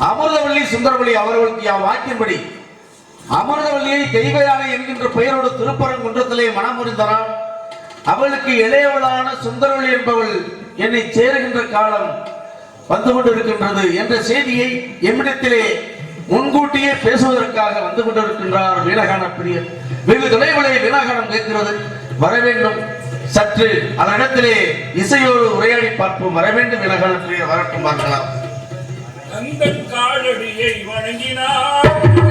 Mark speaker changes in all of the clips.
Speaker 1: அமிர்தவள்ளி சுந்தரவள்ளி அவர்களுக்கு யாம் வாக்கின்படி? அமிர்தவள்ளியை தெய்வயானை என்கின்ற பெயரோடு திருப்பரங்குன்றத்திலே மனமுறிந்தனான் அவளுக்கு இளையவளான சுந்தரவள்ளி என்பவள் என்னை சேருகின்ற காலம் வந்து கொண்டிருக்கின்றது என்ற செய்தியை எம்மிடத்திலே முன்கூட்டியே பேசுவதற்காக வந்து கொண்டிருக்கின்றார் வீணகான பிரியர். வெகு தொலைவிலே வீணகானம் கேட்கிறது. வர வேண்டும். சற்று அதனிடத்திலே இசையோடு உரையாடி பார்ப்போம். வர வேண்டும். வீணகான பிரியர். வரட்டும் பார்க்கலாம்.
Speaker 2: அந்த காலடியை வணங்கினார்.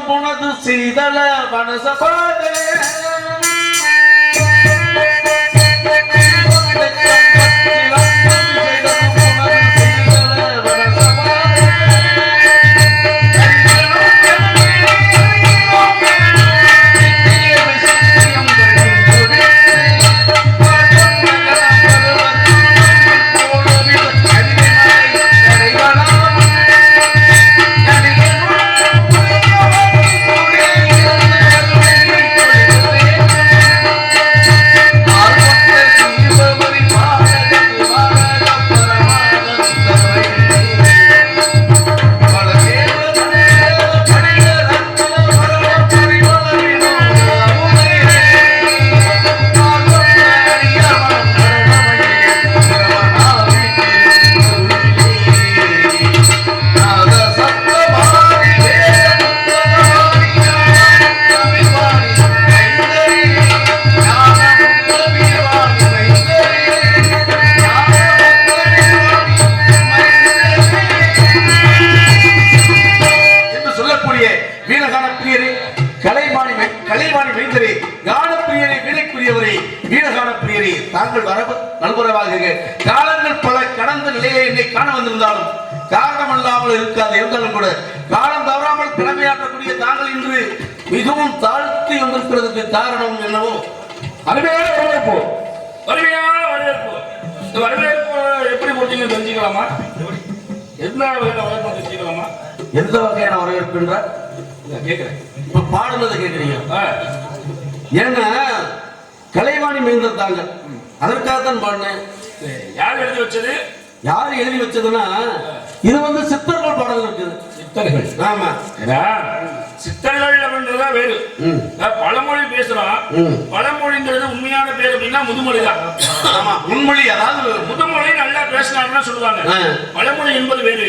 Speaker 1: புனது சீதள வனசபாதே
Speaker 2: அருமையான வரவேற்பு. அருமையான வரவேற்பு. இந்த வரவேற்பு எப்படி போட்டீங்கன்னு தெரிஞ்சுக்கலாமா? எந்த வகையான வரவேற்பு தெரிஞ்சுக்கலாமா?
Speaker 1: எந்த வகையான வரவேற்பு என்றால்
Speaker 2: இல்ல, கேட்கிறேன்.
Speaker 1: இப்ப பாடுனதை கேட்கிறீங்க. ஏன்னா கலைவாணி மைந்தர் தாங்க. அதற்காகத்தான் பாடினேன்.
Speaker 2: யார் எழுதி வச்சது?
Speaker 1: யார் எழுதி வச்சதுன்னா இது வந்து சித்தர்கள் பாடல் இருக்குது.
Speaker 2: சித்தர்கள்
Speaker 1: ஆமா.
Speaker 2: சித்தர்கள் அப்படின்றதா வேறு. பழமொழி பேசுறோம். பழமொழிங்கிறது உண்மையான பேர் அப்படின்னா முதுமொழி தான்.
Speaker 1: ஆமா. உண்மொழி அதாவது
Speaker 2: முதுமொழி நல்லா பேசினாருன்னா சொல்லுவாங்க. பழமொழி என்பது வேறு.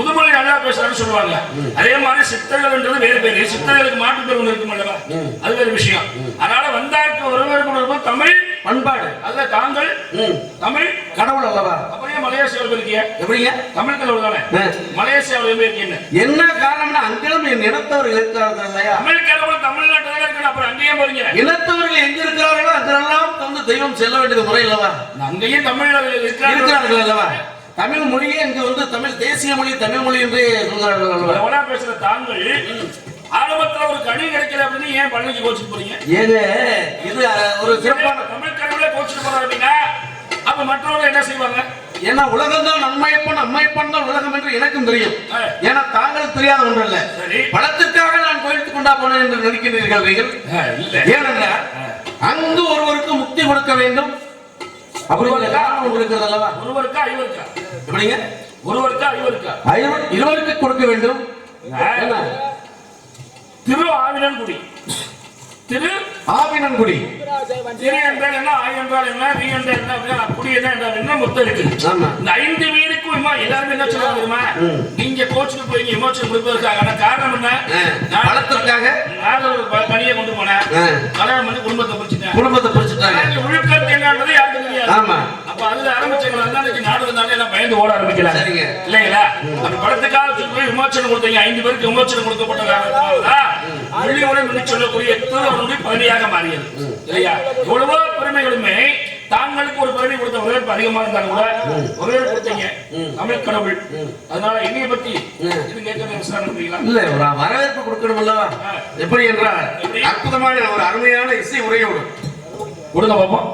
Speaker 2: முதுமொழி நல்லா பேசுறாருன்னு சொல்லுவாங்க. அதே மாதிரி சித்தர்கள்ன்றது வேறு பேரு. சித்தர்களுக்கு மாற்று பேர் ஒன்று இருக்கும் அல்லவா அது வேறு விஷயம். அதனால வந்தாருக்கு ஒருவருக்கு ஒருவர் தமிழ்
Speaker 1: பண்பாடு.
Speaker 2: அல்ல தாங்கள். தமிழ்
Speaker 1: கடவுள் அல்லவா?
Speaker 2: மலேசியாவில் இருக்கிய?
Speaker 1: எப்படிங்க?
Speaker 2: தமிழ் கடவுள் தானே
Speaker 1: ஆ.
Speaker 2: மலேசியாவில் இருக்கீங்க
Speaker 1: என்ன? காரணம்னா அங்கிலும் என் இனத்தவர்கள் இருக்கிறார்கள் இல்லையா?
Speaker 2: கடவுள் தமிழ்நாட்டில் இருக்கணும் அப்புறம் அங்கேயே போறீங்க?
Speaker 1: இனத்தவர்கள் எங்க இருக்கிறார்களோ அங்கெல்லாம் வந்து தெய்வம் செல்ல வேண்டியது முறை அல்லவா
Speaker 2: அங்கேயும் இருக்கிறாங்க
Speaker 1: இருக்கிறார்கள். அல்லவா? தமிழ் மொழியே இங்கு வந்து தமிழ் தேசிய மொழி தமிழ் மொழி என்று சொல்கிறார்கள்
Speaker 2: பேசுற தாங்கள் ஆரம்பத்துல ஒரு கனி கிடைக்கல அப்படின்னு ஏன் பழனிக்கு கோச்சுட்டு போறீங்க?
Speaker 1: ஏங்க இது ஒரு சிறப்பான
Speaker 2: தமிழ் கடவுளே கோச்சுட்டு அப்படின்னா அப்ப மற்றவங்க என்ன செய்வாங்க?
Speaker 1: ஏன்னா உலகம் தான் நம்மையப்பன் அம்மையப்பன் தான் உலகம் என்று எனக்கும் தெரியும். ஏன்னா தாங்களுக்கு தெரியாத ஒன்றல்ல.
Speaker 2: சரி.
Speaker 1: பணத்திற்காக நான் கோயிலுக்கு கொண்டா போனேன் என்று நினைக்கிறீர்கள் நீங்கள்?
Speaker 2: இல்ல.
Speaker 1: ஏனென்றால் அங்கு ஒருவருக்கு முக்தி கொடுக்க வேண்டும். அப்படி காரணம் ஒன்று இருக்கிறது அல்லவா?
Speaker 2: ஒருவருக்கா ஐவருக்கா?
Speaker 1: எப்படிங்க?
Speaker 2: ஒருவருக்கா ஐவருக்கா?
Speaker 1: ஐவர் இருவருக்கு கொடுக்க வேண்டும்?
Speaker 2: திரு ஆவினன்குடி திரு
Speaker 1: ஆவினன்குடி.
Speaker 2: திரு என்றால் என்ன ஆய் என்றால் என்ன வி என்றால் என்ன குடி என்ன என்றால் என்ன மொத்தம் இருக்கு இந்த ஐந்து வீருக்கும் இம்மா எல்லாருமே என்ன சொல்லுவாங்க தெரியுமா. நீங்க கோச்சுக்கு போய் எமோஷன் கொடுப்பதற்காக. காரணம் என்ன?
Speaker 1: பணத்திற்காக
Speaker 2: நான் ஒரு ப- கனியை கொண்டு போனேன். கல்யாணம் பண்ணி குடும்பத்தை பிடிச்சிட்டேன்
Speaker 1: குடும்பத்தை பிரிச்சுட்டாங்க
Speaker 2: ஆனா, ஒழுக்கத்து என்னன்றது யாருக்கும் தெரியாது.
Speaker 1: ஆமா.
Speaker 2: அப்ப அதுல ஆரம்பிச்சவங்க அன்னைக்கு நாடு இருந்தாலே எல்லாம் பயந்து ஓட ஆரம்பிக்கிறாங்க. இல்லைங்களா? அந்த படத்துக்காக விமோச்சனம் கொடுத்தீங்க ஐந்து பேருக்கு விமோச்சனம் கொடுக்கப்பட்ட காரணத்தினாலதான் வெள்ளியுடன் என்று சொல்லக்கூடிய திருவனுடைய பகுதியாக மாறியது. இல்லையா? எவ்வளவோ பெருமைகளுமே தாங்களுக்கு ஒரு பெருமை கொடுத்த வரவேற்பு அதிகமா இருந்தாலும் கூட வரவேற்பு கொடுத்தீங்க. தமிழ் கடவுள். அதனால என்னைய பத்தி
Speaker 1: இல்ல ஒரு வரவேற்பு கொடுக்கணும் அல்லவா எப்படி என்றால்? அற்புதமான ஒரு அருமையான இசை உரையோடு.
Speaker 2: கொடுங்க பாப்போம்.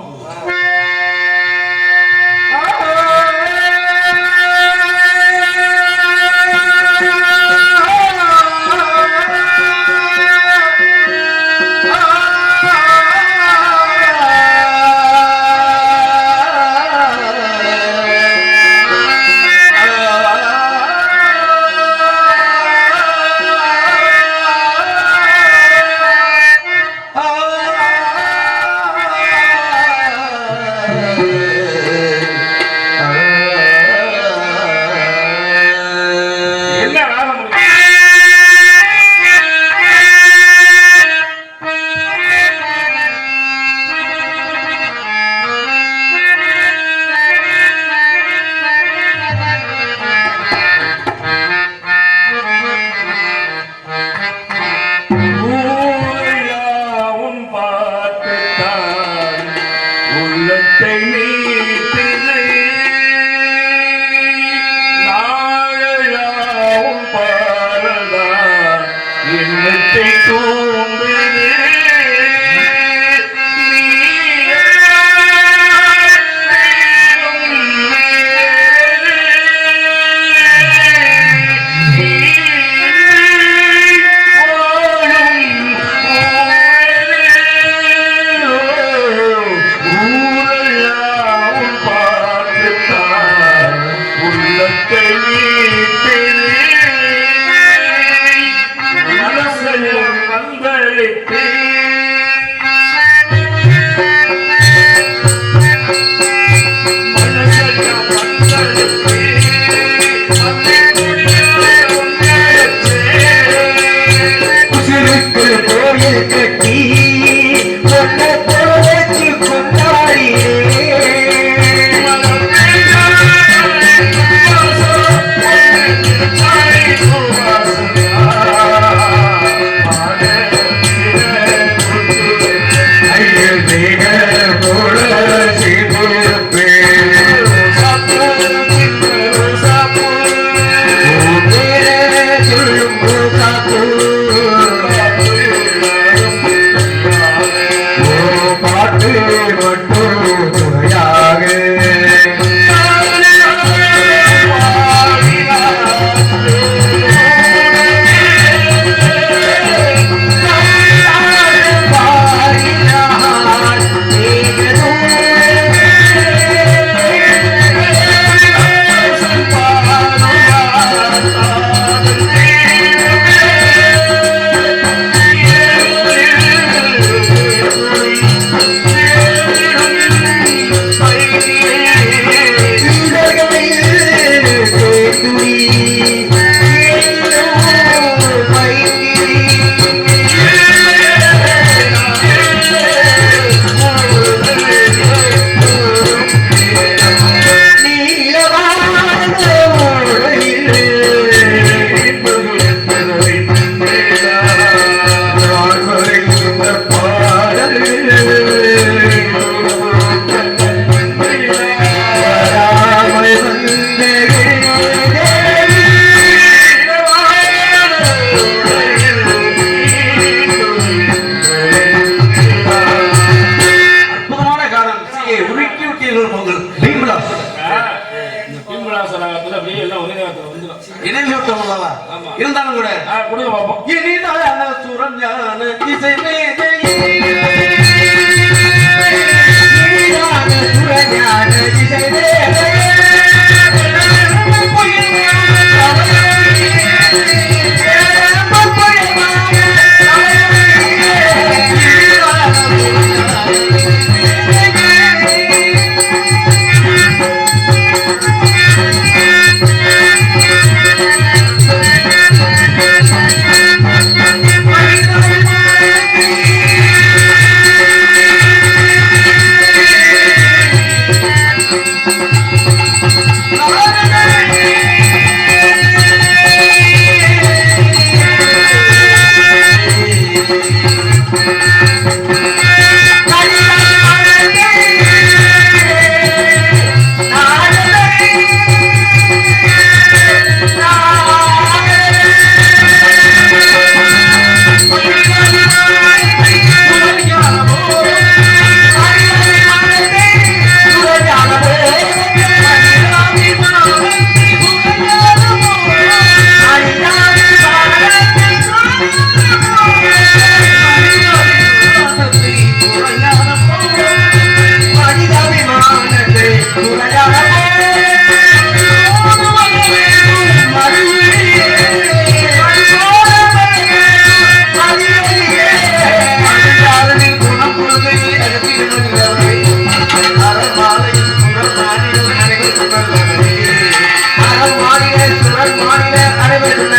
Speaker 1: மாநில தாங்கள்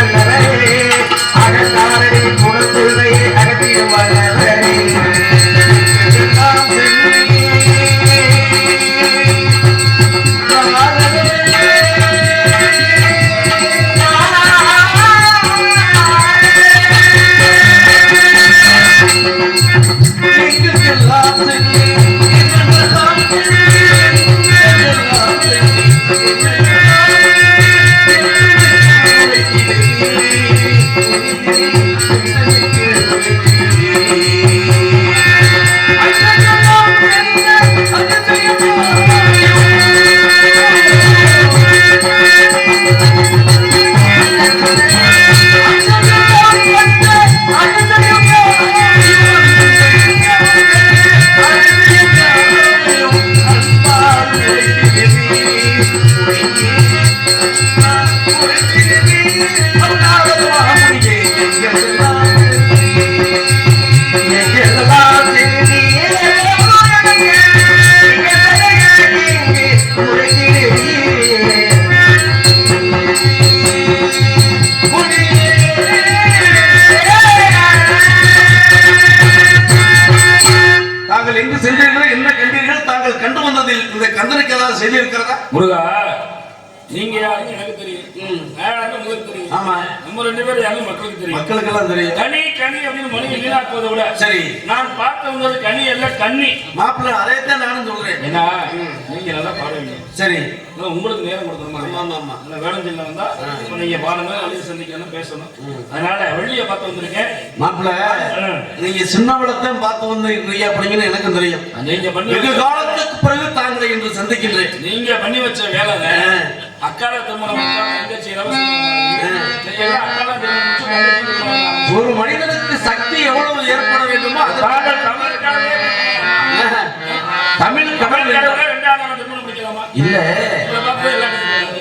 Speaker 2: பேரும் யாரும் மக்களுக்கு தெரியும்.
Speaker 1: மக்களுக்கெல்லாம் தெரியும்.
Speaker 2: கனி கனி அப்படின்னு மொழி வீணாக்குவதை விட
Speaker 1: சரி.
Speaker 2: நான் பார்த்து கனி அல்ல கண்ணி
Speaker 1: மாப்பிள்ளை அதைத்தான் நானும் சொல்றேன்.
Speaker 2: ஏன்னா நீங்க நல்லா பாடுவீங்க.
Speaker 1: சரி.
Speaker 2: உங்களுக்கு நேரம் கொடுக்கணுமா?
Speaker 1: ஆமா ஆமா ஆமா.
Speaker 2: நல்ல வேடஞ்சில் வந்தா நீங்க பாருங்க அழிவு சந்திக்கணும் பேசணும். அதனால வெள்ளிய பார்த்து வந்திருக்கேன்.
Speaker 1: மாப்பிள்ள நீங்க சின்னவளத்தான் பார்த்து வந்து இருக்கீங்க அப்படிங்கன்னு எனக்கும் தெரியும்.
Speaker 2: நீங்க பண்ணி
Speaker 1: காலத்துக்கு பிறகு தாங்களை இன்று சந்திக்கின்றேன்.
Speaker 2: நீங்க பண்ணி வச்ச
Speaker 1: ஆ.
Speaker 2: அக்கால திருமணம் எல்லாம்.
Speaker 1: ஒரு மனிதனுக்கு சக்தி எவ்வளவு ஏற்பட வேண்டுமோ
Speaker 2: தமிழ்
Speaker 1: தமிழ் இல்ல.
Speaker 2: எல்லாம்.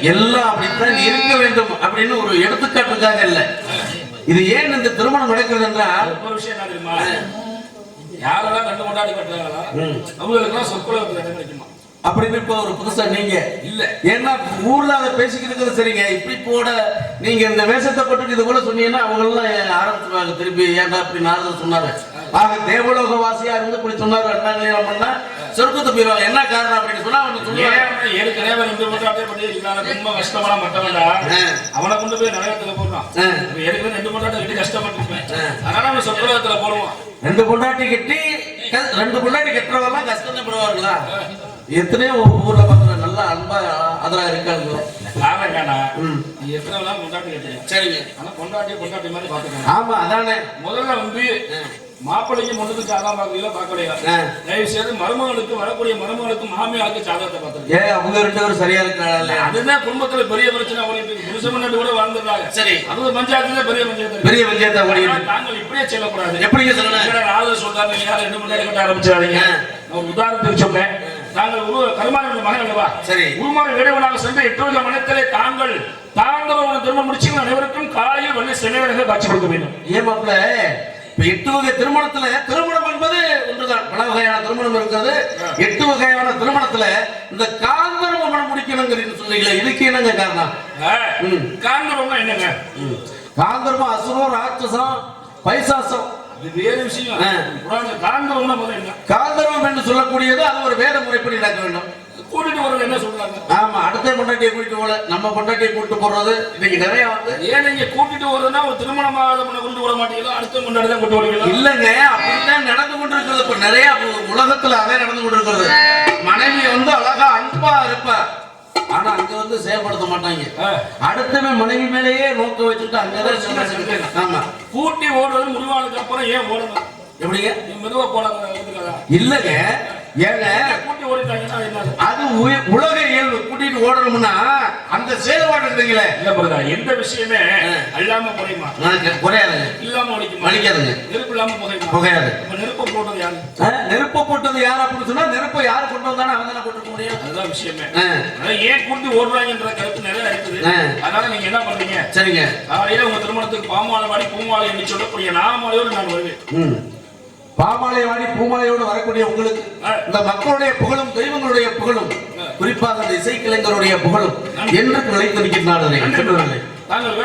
Speaker 1: எல்லாம் அப்படித்தான் இருக்க வேண்டும் அப்படின்னு ஒரு எடுத்துக்காட்டுக்காக இல்ல. இது ஏன் இந்த திருமணம் நடக்கிறது என்றால்
Speaker 2: ஒரு விஷயம் என்ன தெரியுமா? யாரெல்லாம் ரெண்டு கொண்டாடி கட்டுறாங்களோ
Speaker 1: ம்.
Speaker 2: அவங்களுக்கெல்லாம் சொற்குலத்துல இடம் கிடைக்குமா
Speaker 1: அப்படின்னு இப்ப ஒரு புதுசா நீங்க
Speaker 2: இல்ல.
Speaker 1: ஏன்னா ஊர்ல அதை பேசிக்கிட்டு இருக்கிறது சரிங்க. இப்படி போட நீங்க இந்த வேஷத்தை போட்டு இது போல சொன்னீங்கன்னா அவங்க எல்லாம் ஆரம்பிச்சுவாங்க திருப்பி ஏன்டா அப்படி நாரதர் சொன்னாரு? ஆக தேவலோக வாசியா இருந்து இப்படி சொன்னார் கல்யாணம் பண்ணா சொர்க்கத்து போயிருவாங்க. என்ன காரணம் அப்படின்னு சொன்னா அவனு சொல்லுவாங்க.
Speaker 2: ஏற்கனவே ரெண்டு மட்டும் அப்படியே பண்ணி இருக்கிறாங்க ரொம்ப கஷ்டமான மட்டவன்டா. அவனை கொண்டு போய் நரகத்துல போடுறான். ஏற்கனவே ரெண்டு மட்டும் கட்டி கஷ்டப்பட்டுருப்பேன். அதனால அவன் சொர்க்கலோகத்துல போடுவான்.
Speaker 1: ரெண்டு பொண்டாட்டி கட்டி ரெண்டு பொண்டாட்டி கட்டுறவெல்லாம் கஷ்டப்படுவார்களா எத்தனையோ ஊர்ல பாக்குற நல்ல அன்பா அதெல்லாம் இருக்காங்க.
Speaker 2: நீ எத்தனை கொண்டாட்டி கட்டுறீங்க
Speaker 1: சரிங்க.
Speaker 2: ஆனா கொண்டாட்டி கொண்டாட்டி மாதிரி பாத்துக்கணும்
Speaker 1: ஆமா அதானே.
Speaker 2: முதல்ல வந்து மாப்பிள்ளைக்கு முன்னுக்கு சாதம் பார்க்கல பார்க்கலையா. தயவு செய்து மருமகளுக்கு வரக்கூடிய மருமகளுக்கு மாமியாருக்கு சாதகத்தை பார்த்துருக்கேன்
Speaker 1: ஏன் அவங்க ரெண்டு பேரும் சரியா இருக்கிறாங்க
Speaker 2: அதுதான் குடும்பத்துல பெரிய பிரச்சனை. இருக்கு புருஷ முன்னாடி கூட வாழ்ந்துடுறாங்க.
Speaker 1: சரி.
Speaker 2: அது பஞ்சாயத்துல பெரிய பஞ்சாயத்து.
Speaker 1: பெரிய பஞ்சாயத்தை
Speaker 2: நாங்கள் இப்படியே செல்லக்கூடாது.
Speaker 1: எப்படிங்க சொல்லணும்?
Speaker 2: ஆளுநர் சொல்றாரு? நீங்க யாரும் ரெண்டு மணி நேரம் கட்ட ஆரம்பிச்சாதீங்க
Speaker 1: ஆ.
Speaker 2: நான் ஒரு உதாரணத்துக்கு சொன்னேன் நாங்கள் உரு கருமானுடைய மகன் அல்லவா?
Speaker 1: சரி.
Speaker 2: உருமாறு இடைவனாக சென்று எட்டோஜ மனத்திலே தாங்கள் தாங்கள் திருமணம் முடிச்சு அனைவருக்கும் காலையில் வந்து சென்னையாக காட்சி கொடுக்க வேண்டும்.
Speaker 1: மாப்பிள்ள? இப்ப எட்டு வகை திருமணத்துல திருமணம் என்பது ஒன்றுதான். பல வகையான திருமணம் இருக்கிறது. எட்டு வகையான திருமணத்துல இந்த காந்தர்வ மனம் முடிக்கணுங்கிறீங்க சொல்றீங்களே இதுக்கு என்னங்க காரணம்.
Speaker 2: காந்தரம்னா என்னங்க?
Speaker 1: காந்தர்வம் அசுரம் ராட்சசம் பைசாசம். காந்தர்வம் என்று சொல்லக்கூடியது அது ஒரு வேத முறைப்படி நடக்க வேண்டும்.
Speaker 2: கூட்டிட்டு வரது என்ன சொல்றாங்க?
Speaker 1: ஆமா அடுத்த பொண்டாட்டியை கூட்டிட்டு போல. நம்ம பொண்டாட்டியை கூட்டிட்டு போறது இன்னைக்கு நிறைய வந்து.
Speaker 2: ஏன் நீங்க கூட்டிட்டு வரதுன்னா ஒரு திருமணமாகாத பொண்ணை கொண்டு வர மாட்டீங்களா? அடுத்த முன்னாடி தான் கொண்டு வருவீங்களா?
Speaker 1: இல்லங்க அப்படித்தான் நடந்து கொண்டிருக்கிறது. இப்ப நிறைய உலகத்துல அதே நடந்து கொண்டிருக்கிறது. மனைவி வந்து அழகா அன்பா இருப்பா. ஆனா அங்க வந்து செயல்படுத்த மாட்டாங்க. அடுத்தவன் மனைவி மேலேயே நோக்க வச்சுட்டு அங்கதான். ஆமா.
Speaker 2: கூட்டி ஓடுறது முடிவானதுக்கு அப்புறம் ஏன் ஓடணும்?
Speaker 1: எப்படிங்க?
Speaker 2: மெதுவா எதுக்காக
Speaker 1: இல்லங்க. ஏங்க
Speaker 2: கூட்டி ஓடிட்டாங்கன்னா
Speaker 1: அது உலக இயல்பு. கூட்டிட்டு ஓடணும்னா அந்த செயல்பாடு இருக்குங்களே
Speaker 2: இல்ல பிரதா எந்த விஷயமே அல்லாம குறையுமா?
Speaker 1: குறையாதுங்க
Speaker 2: இல்லாம ஒழிக்குமா?
Speaker 1: வலிக்காதுங்க
Speaker 2: நெருப்பு இல்லாம புகையுமா?
Speaker 1: புகையாது.
Speaker 2: நெருப்ப போட்டது யாரு?
Speaker 1: நெருப்பை போட்டது யார் அப்படின்னு சொன்னா நெருப்பை யார் கொண்டு வந்தானே அவன் தானே போட்டுக்க முடியும்.
Speaker 2: அதுதான் விஷயமே. ஏன் கூட்டி ஓடுறாங்கன்ற கருத்து நிறைய இருக்குது. அதனால நீங்க என்ன பண்றீங்க?
Speaker 1: சரிங்க.
Speaker 2: காலையில உங்க திருமணத்துக்கு பாமாலை வாடி பூமாலை என்று சொல்லக்கூடிய நாமாலையோடு நான் வருவேன்.
Speaker 1: பாமாலை வாடி பூமாலையோடு வரக்கூடிய உங்களுக்கு. இந்த மக்களுடைய புகழும் தெய்வங்களுடைய புகழும் குறிப்பாக அந்த இசைக்கலைஞருடைய புகழும் என்று நிலைத்திருக்கின்றார்கள்
Speaker 2: நன்றி. தாங்கள்